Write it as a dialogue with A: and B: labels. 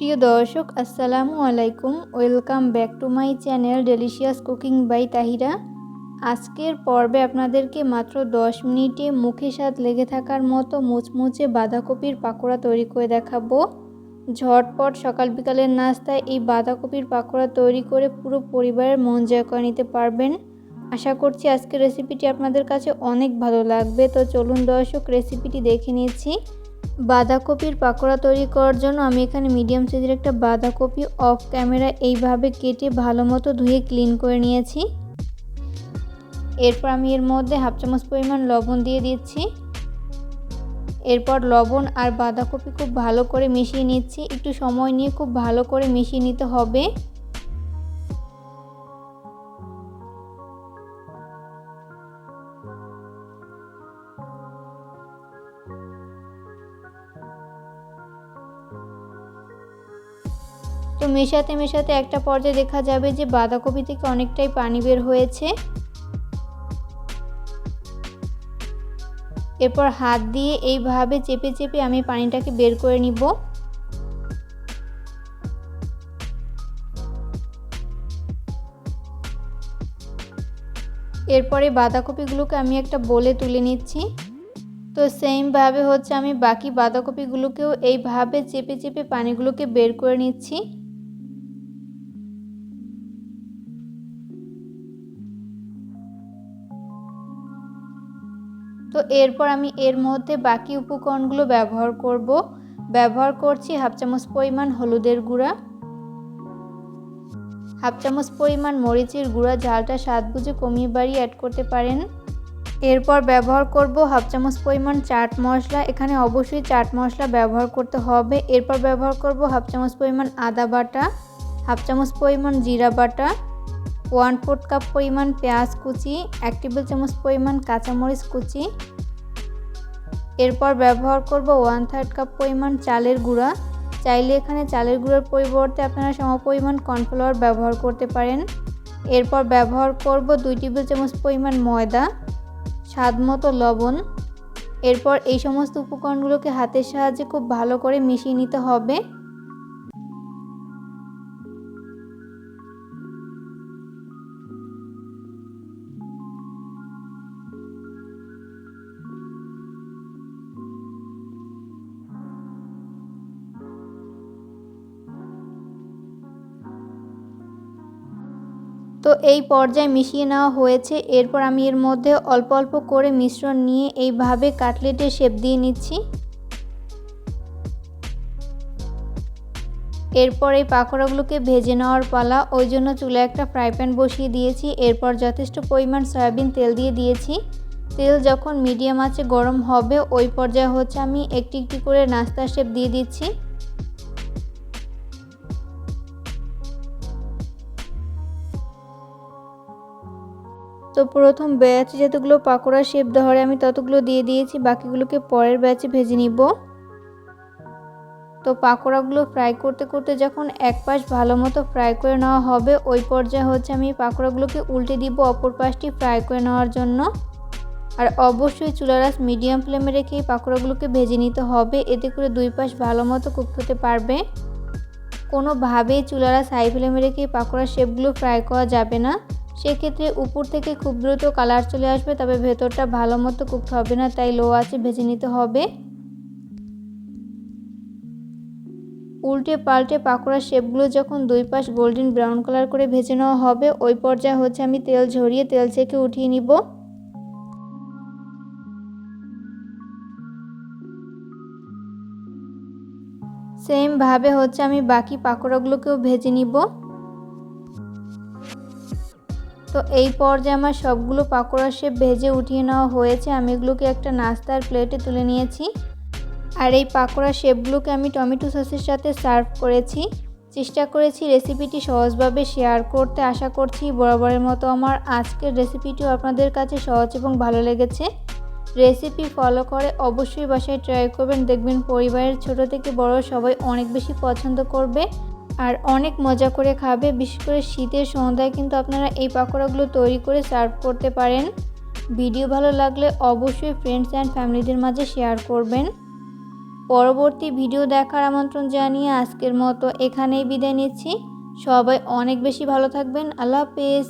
A: প্রিয় দর্শক, আসসালামু আলাইকুম। Welcome back to my channel delicious cooking by Tahira. আজকের পর্বে আপনাদেরকে মাত্র 10 মিনিটে মুখে স্বাদ লেগে থাকার মতো মুচমুচে বাঁধাকপির পাকোড়া তৈরি করে দেখাবো। ঝটপট সকাল বিকালের নাস্তায় এই বাঁধাকপির পাকোড়া তৈরি করে পুরো পরিবারের মন জয় করে নিতে পারবেন। আশা করছি আজকের রেসিপিটি আপনাদের কাছে অনেক ভালো লাগবে। তো চলুন দর্শক রেসিপিটি দেখে নিয়েছি বাঁধাকপির পাকোড়া তৈরি করার জন্য আমি এখানে মিডিয়াম সাইজের একটা বাঁধাকপি অফ ক্যামেরা এইভাবে কেটে ভালো মতো ধুয়ে ক্লিন করে নিয়েছি। এরপর আমি এর মধ্যে হাফ চামচ পরিমাণ লবণ দিয়ে দিচ্ছি। এরপর লবণ আর বাঁধাকপি খুব ভালো করে মিশিয়ে নিচ্ছি। একটু সময় নিয়ে খুব ভালো করে মিশিয়ে নিতে হবে। তো মেশাতে মেশাতে একটা পর্যায়ে দেখা যাবে যে বাঁধাকপি থেকে অনেকটাই পানি বের হয়েছে। এরপর হাত দিয়ে এইভাবে চেপে চেপে আমি পানিটাকে বের করে নিব। এরপরে বাঁধাকপিগুলোকে আমি একটা বলে তুলে নিচ্ছি। তো সেমভাবে হচ্ছে আমি বাকি বাঁধাকপিগুলোকেও এইভাবে চেপে চেপে পানিগুলোকে বের করে নিচ্ছি। তো এরপর আমি এর মধ্যে বাকি উপকরণগুলো ব্যবহার করব। ব্যবহার করছি হাফ চামচ পরিমাণ হলুদের গুঁড়া, হাফ চামচ পরিমাণ মরিচের গুঁড়া, ঝালটা স্বাদ বুঝে কমিয়ে বাড়িয়ে অ্যাড করতে পারেন। এরপর ব্যবহার করব হাফ চামচ পরিমাণ চাট মশলা, এখানে অবশ্যই চাট মশলা ব্যবহার করতে হবে। এরপর ব্যবহার করব হাফ চামচ পরিমাণ আদা বাটা, হাফ চামচ পরিমাণ জিরা বাটা ওয়ান ফোর্থ কাপ পরিমাণ পেঁয়াজ কুচি, এক টেবিল চামচ পরিমাণ কাঁচামরিচ কুচি। এরপর ব্যবহার করব ওয়ান থার্ড কাপ পরিমাণ চালের গুঁড়া। চাইলে এখানে চালের গুঁড়োর পরিবর্তে আপনারা সমপরিমাণ কর্নফ্লাওয়ার ব্যবহার করতে পারেন। এরপর ব্যবহার করব দুই টেবিল চামচ পরিমাণ ময়দা, স্বাদ মতো লবণ। এরপর এই সমস্ত উপকরণগুলোকে হাতের সাহায্যে খুব ভালো করে মিশিয়ে নিতে হবে। তো এই পর্যায়ে মিশিয়ে নেওয়া হয়েছে। এরপর আমি এর মধ্যে অল্প অল্প করে মিশ্রণ নিয়ে এইভাবে কাটলেটের শেপ দিয়ে নিচ্ছি। এরপর এই পাকোড়াগুলোকে ভেজে নেওয়ার পালা, ওই জন্য চুলে একটা ফ্রাই প্যান বসিয়ে দিয়েছি। এরপর যথেষ্ট পরিমাণ সয়াবিন তেল দিয়ে দিয়েছি। তেল যখন মিডিয়াম আছে গরম হবে, ওই পর্যায়ে হচ্ছে আমি একটি একটি করে নাস্তার শেপ দিয়ে দিচ্ছি। তো প্রথম ব্যাচ যতগুলো পাকোড়া শেপ ধরে আমি ততগুলো দিয়ে দিয়েছি, বাকিগুলোকে পরের ব্যাচে ভেজে নিব। তো পাকোড়াগুলো ফ্রাই করতে করতে যখন এক পাশ ভালো মতো ফ্রাই করে নেওয়া হবে, ওই পর্যায়ে হচ্ছে আমি পাকোড়াগুলোকে উল্টে দিব অপর পাশটি ফ্রাই করে নেওয়ার জন্য। আর অবশ্যই চুলারাস মিডিয়াম ফ্লেমে রেখে এই পাকোড়াগুলোকে ভেজে নিতে হবে, এতে করে দুই পাশ ভালো মতো কুক হতে পারবে। কোনোভাবেই চুলারাস হাই ফ্লেমে রেখে পাকোড়ার শেপগুলো ফ্রাই করা যাবে না। সেক্ষেত্রে উপর থেকে খুব দ্রুত কালার চলে আসবে, তবে ভেতরটা ভালো মতো কুকতে হবে না, তাই লো আছে ভেজে নিতে হবে। উল্টে পাল্টে পাকোড়ার শেপগুলো যখন দুই পাশ গোল্ডেন ব্রাউন কালার করে ভেজে নেওয়া হবে, ওই পর্যায়ে হচ্ছে আমি তেল ঝরিয়ে তেল চেকে উঠিয়ে নিব। সেমভাবে হচ্ছে আমি বাকি পাকোড়াগুলোকেও ভেজে নিব। তো এই পর্যায়ে আমার সবগুলো পাকোড়া শেপ ভেজে উঠিয়ে নেওয়া হয়েছে। আমি এগুলোকে একটা নাস্তার প্লেটে তুলে নিয়েছি। আর এই পাকোড়া শেপগুলোকে আমি টমেটো সসের সাথে সার্ভ করেছি। চেষ্টা করেছি রেসিপিটি সহজভাবে শেয়ার করতে। আশা করছি বরাবরের মতো আমার আজকের রেসিপিটিও আপনাদের কাছে সহজ এবং ভালো লেগেছে। রেসিপি ফলো করে অবশ্যই বাসায় ট্রাই করবেন। দেখবেন পরিবারের ছোট থেকে বড় সবাই অনেক বেশি পছন্দ করবে। আর অনেক মজা করে খাবে, বিশেষ করে শীতের সন্ধ্যায় কিন্তু আপনারা এই পাকোড়াগুলো তৈরি করে সার্ভ করতে পারেন। ভিডিও ভালো লাগলে অবশ্যই ফ্রেন্ডস অ্যান্ড ফ্যামিলিদের মাঝে শেয়ার করবেন। পরবর্তী ভিডিও দেখার আমন্ত্রণ জানিয়ে আজকের মতো এখানেই বিদায় নিচ্ছি। সবাই অনেক বেশি ভালো থাকবেন। আল্লাহ হাফেজ।